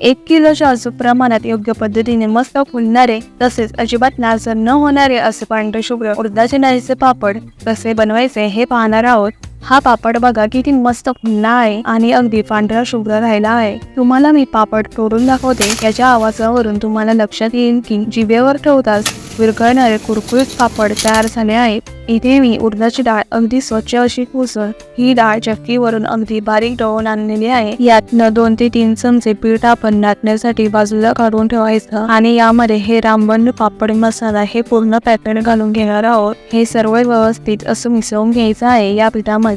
एक किलोच्या अचूक प्रमाणात योग्य पद्धतीने मस्त फुलणारे तसेच अजिबात नाजर न होणारे असे पांढरे शुभ्र उडदाचे डाळीचे पापड कसे बनवायचे हे पाहणार आहोत. हा पापड बघा किती मस्त फुलला आहे आणि अगदी पांढरा शुभ्र राहिला आहे तुम्हाला मी पापड तोडून दाखवते. याच्या आवाजावरून तुम्हाला लक्षात येईल की जिभेवर ठेवताच विरघळणारे कुरकुरीत पापड तयार झाले आहेत. इथे मी उडदाची डाळ अगदी स्वच्छ अशी पुसून ही डाळ चक्कीवरून अगदी बारीक डळून आणलेली आहे. यातनं दोन ते तीन चमचे पीठ आपण नाटण्यासाठी बाजूला काढून ठेवायचं आणि यामध्ये हे रामबंद पापड मसाला हे पूर्ण पॅकेट घालून घेणार आहोत. हे सर्व व्यवस्थित असं मिसळून घ्यायचं आहे. या पिठामध्ये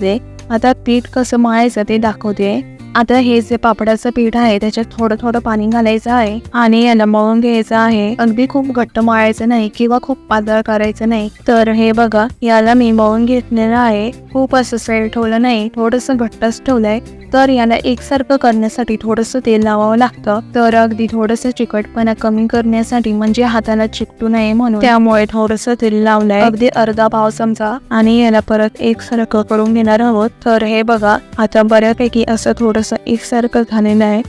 आता पीठ कसं मळायचं ते दाखवते. आता हे जे पापडाचं पीठ आहे त्याच्यात थोडं थोडं पाणी घालायचं आहे आणि याला मळून घ्यायचं आहे. अगदी खूप घट्ट मळायचं नाही किंवा खूप पातळ करायचं नाही. तर हे बघा याला मी मळून घेतलेलं आहे. खूप असं सेल ठेवलं नाही थोडंसं घट्टच ठेवलंय. तर याला एकसारखं करण्यासाठी थोडंसं तेल लावावं लागतं. तर अगदी थोडंसं चिकटपणा कमी करण्यासाठी म्हणजे हाताला चिकटू नये म्हणून. त्यामुळे थोडंसं तेल लावलंय. अगदी अर्धा पाव चमचा आणि याला परत एकसारखं करून घेणार आहोत. तर हे बघा आता बऱ्यापैकी असं थोडं थोडंसं एकसारखं झालेलं आहे.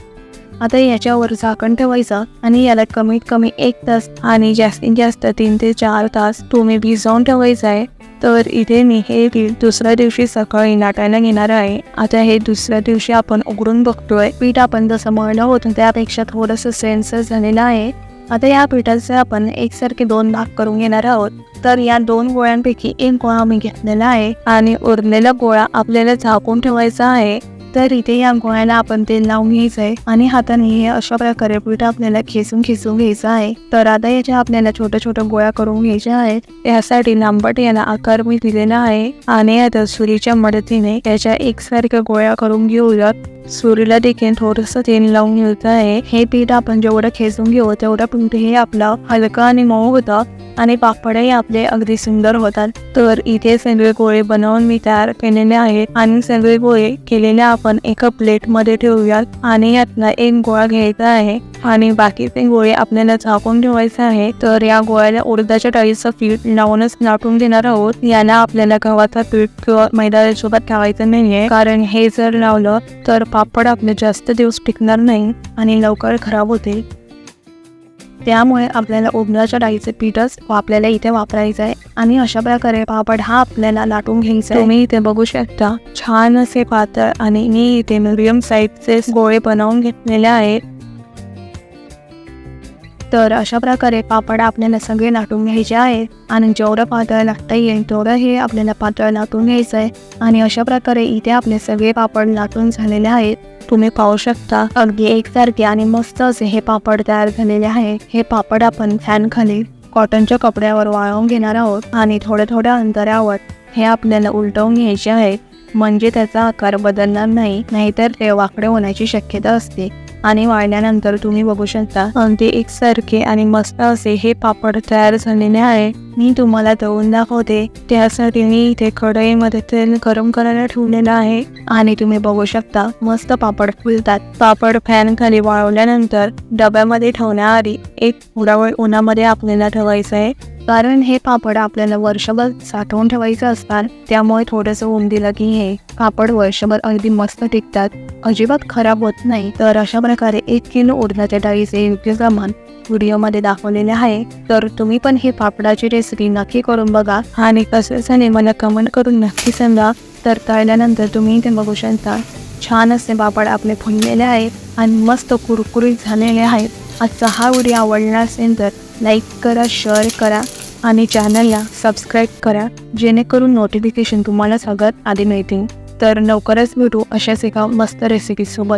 आता याच्यावर झाकण ठेवायचं आणि याला कमीत कमी एक तास आणि जास्तीत जास्त तीन ते चार तास तुम्ही भिजवून ठेवायचं आहे. तर इथे मी हे पीठ दुसऱ्या दिवशी सकाळी नाटायला घेणार आहे. आता हे दुसऱ्या दिवशी आपण उघडून बघतोय. पीठ आपण जसं मळलं होतं त्यापेक्षा थोडंसं सेन्सर झालेलं आहे. आता या पिठाचे आपण एकसारखे दोन भाग करून घेणार आहोत. तर या दोन गोळ्यांपैकी एक गोळा मी घेतलेला आहे आणि उरलेला गोळा आपल्याला झाकून ठेवायचा आहे. तर इथे या गोळ्याला आपण तेल लावून घ्यायचं आहे आणि हाताने हे अशा प्रकारे पीठ आपल्याला खेचून खेचून घ्यायचं आहे. तर आता याच्या आपल्याला छोट्या छोट्या गोळ्या करून घ्यायच्या आहेत. यासाठी लांबट याला आकार मी दिलेला आहे. आणि आता सुरीच्या मदतीने त्याच्या एकसारख्या गोळ्या करून घेऊयात सुरीला देखील थोडस तेल लावून घ्यायचं आहे. हे पीठ आपण जेवढं खेचून घेऊ तेवढं पीठ हे आपलं हलकं आणि मऊ होतं. आणि पापडही आपले अगदी सुंदर होतात. तर इथे सेंद्रिय गोळे बनवून मी तयार केलेले आहेत आणि सेंद्रिय गोळे केलेले आपण एका प्लेटमध्ये ठेवूयात आणि यातला एक गोळा घ्यायचा आहे आणि बाकीचे गोळे आपल्याला झाकून ठेवायचे आहे. तर या गोळ्याला उडदाच्या डाळीचं पीठ लावूनच लाटून देणार आहोत. याला आपल्याला गव्हाचा पीठ किंवा मैदानासोबत ठेवायचं नाहीये. कारण हे जर लावलं तर पापड आपले जास्त दिवस टिकणार नाही आणि लवकर खराब होते त्यामुळे आपल्याला उडदाच्या डाळीचे पीठच आपल्याला इथे वापरायचं आहे आणि अशा प्रकारे पापड हा आपल्याला लाटून घ्यायचा आहे. तुम्ही इथे बघू शकता छान असे पातळ आणि मी इथे मिडियम साईजचे गोळे बनवून घेतलेले आहेत. तर अशा प्रकारे पापड आपल्याला सगळे लाटून घ्यायचे आहेत. आणि जेवढं पातळ लाटता येईल तेवढं हे आपल्याला पातळ लाटून घ्यायचं आहे आणि अशा प्रकारे इथे आपले सगळे पापड लाटून झालेले आहेत. तुम्ही पाहू शकता. अगदी एकसारखे आणि मस्त असे हे पापड तयार झालेले आहे. हे पापड आपण फॅन खाली कॉटनच्या कपड्यावर वाळवून घेणार आहोत आणि थोड्या थोड्या अंतरावर हे आपल्याला उलटवून घ्यायचे आहे. म्हणजे त्याचा आकार बदलणार नाही नाहीतर ते वाकडे होण्याची शक्यता असते. आणि वाळल्यानंतर तुम्ही बघू शकता अगदी एकसारखे आणि मस्त असे हे पापड तयार झालेले आहे. मी तुम्हाला तळून दाखवते त्यासाठी मी इथे कढईमध्ये तेल गरम करायला ठेवलेलं आहे. आणि तुम्ही बघू शकता मस्त पापड फुलतात. पापड फॅन खाली वाळवल्यानंतर डब्यामध्ये ठेवण्याआधी एक थोडा वेळ उन्हामध्ये आपल्याला ठेवायचं आहे. कारण हे पापड आपल्याला वर्षभर साठवून ठेवायचं असतात त्यामुळे थोडंसं ऊन दिलं की हे पापड वर्षभर अगदी मस्त टिकतात. अजिबात खराब होत नाही. तर अशा प्रकारे एक किलो उडदाच्या डाळीचे योग्य प्रमाण व्हिडिओमध्ये दाखवलेले आहे. तर तुम्ही पण हे पापडाची रेसिपी नक्की करून बघा आणि कसं मला कमेंट करून नक्की सांगा. तर तळल्यानंतर तुम्ही ते बघू शकता. छान असे पापड आपले फुललेले आहेत आणि मस्त कुरकुरीत झालेले आहेत. आजचा हा व्हिडिओ आवडला असेल तर लाईक करा शेअर करा आणि चॅनलला सबस्क्राईब करा जेणेकरून नोटिफिकेशन तुम्हाला सगळ्यात आधी मिळतील. तर लवकरच भेटू अशाच एका मस्त रेसिपीसोबत